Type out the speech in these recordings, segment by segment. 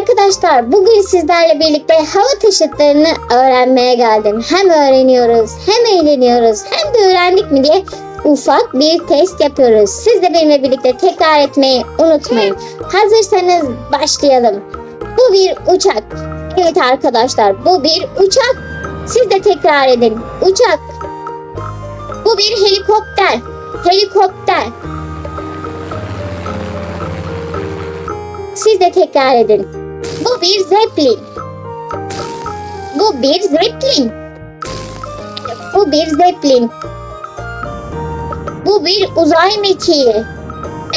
Arkadaşlar bugün sizlerle birlikte hava taşıtlarını öğrenmeye geldim. Hem öğreniyoruz hem eğleniyoruz hem de öğrendik mi diye ufak bir test yapıyoruz. Siz de benimle birlikte tekrar etmeyi unutmayın. Hazırsanız başlayalım. Bu bir uçak. Evet arkadaşlar bu bir uçak. Siz de tekrar edin. Uçak. Bu bir helikopter. Helikopter. Siz de tekrar edin. Bu bir zeplin. Bu bir zeplin. Bu bir zeplin. Bu bir uzay mekiği.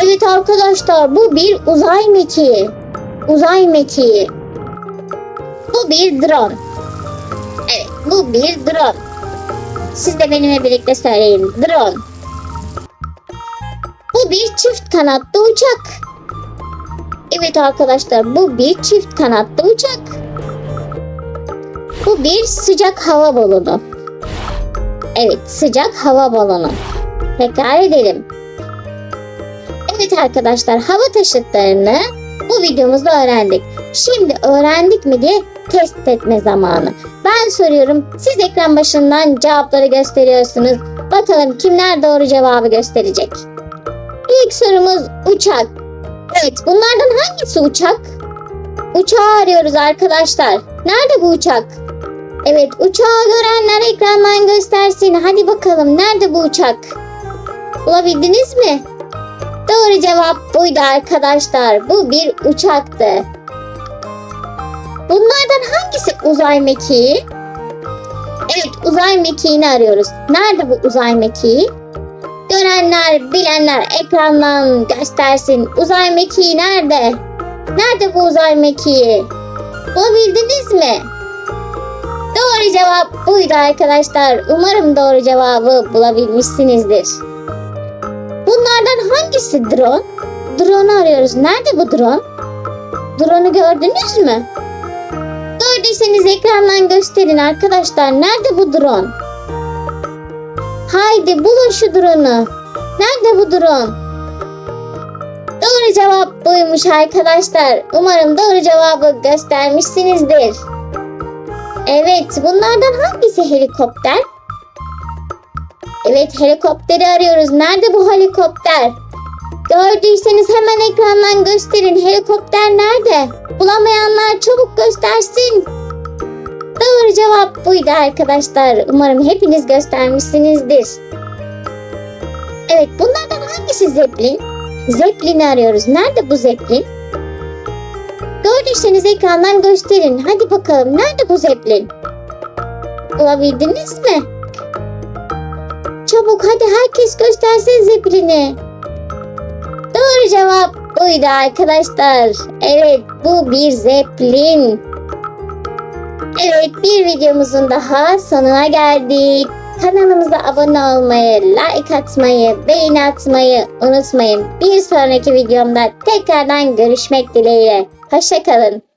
Evet arkadaşlar bu bir uzay mekiği. Uzay mekiği. Bu bir drone. Evet bu bir drone. Siz de benimle birlikte söyleyin. Drone. Bu bir çift kanatlı uçak. Evet arkadaşlar bu bir çift kanatlı uçak. Bu bir sıcak hava balonu. Evet sıcak hava balonu. Tekrar edelim. Evet arkadaşlar hava taşıtlarını bu videomuzda öğrendik. Şimdi öğrendik mi diye test etme zamanı. Ben soruyorum siz ekran başından cevapları gösteriyorsunuz. Bakalım kimler doğru cevabı gösterecek. İlk sorumuz uçak. Evet, bunlardan hangisi uçak? Uçağı arıyoruz arkadaşlar. Nerede bu uçak? Evet, uçağı görenler ekrandan göstersin. Hadi bakalım, nerede bu uçak? Bulabildiniz mi? Doğru cevap buydu arkadaşlar. Bu bir uçaktı. Bunlardan hangisi uzay mekiği? Evet, uzay mekiğini arıyoruz. Nerede bu uzay mekiği? Görenler, bilenler ekrandan göstersin. Uzay mekiği nerede? Nerede bu uzay mekiği? Bulabildiniz mi? Doğru cevap buydu arkadaşlar. Umarım doğru cevabı bulabilmişsinizdir. Bunlardan hangisi drone? Drone'u arıyoruz. Nerede bu drone? Drone'u gördünüz mü? Gördüyseniz ekrandan gösterin arkadaşlar. Nerede bu drone? Haydi bulun şu drone'u. Nerede bu drone? Doğru cevap buymuş arkadaşlar. Umarım doğru cevabı göstermişsinizdir. Evet, bunlardan hangisi helikopter? Evet, helikopteri arıyoruz. Nerede bu helikopter? Gördüyseniz hemen ekrandan gösterin. Helikopter nerede? Bulamayanlar çabuk göstersin. Doğru cevap buydu arkadaşlar. Umarım hepiniz göstermişsinizdir. Evet bunlardan hangisi Zeppelin? Zeppelin'i arıyoruz. Nerede bu Zeppelin? Gördüyseniz ekrandan gösterin. Hadi bakalım nerede bu Zeppelin? Bulabildiniz mi? Çabuk hadi herkes göstersin Zeppelin'i. Doğru cevap buydu arkadaşlar. Evet bu bir Zeppelin. Evet bir videomuzun daha sonuna geldik. Kanalımıza abone olmayı, like atmayı, beğeni atmayı unutmayın. Bir sonraki videomda tekrardan görüşmek dileğiyle. Hoşçakalın.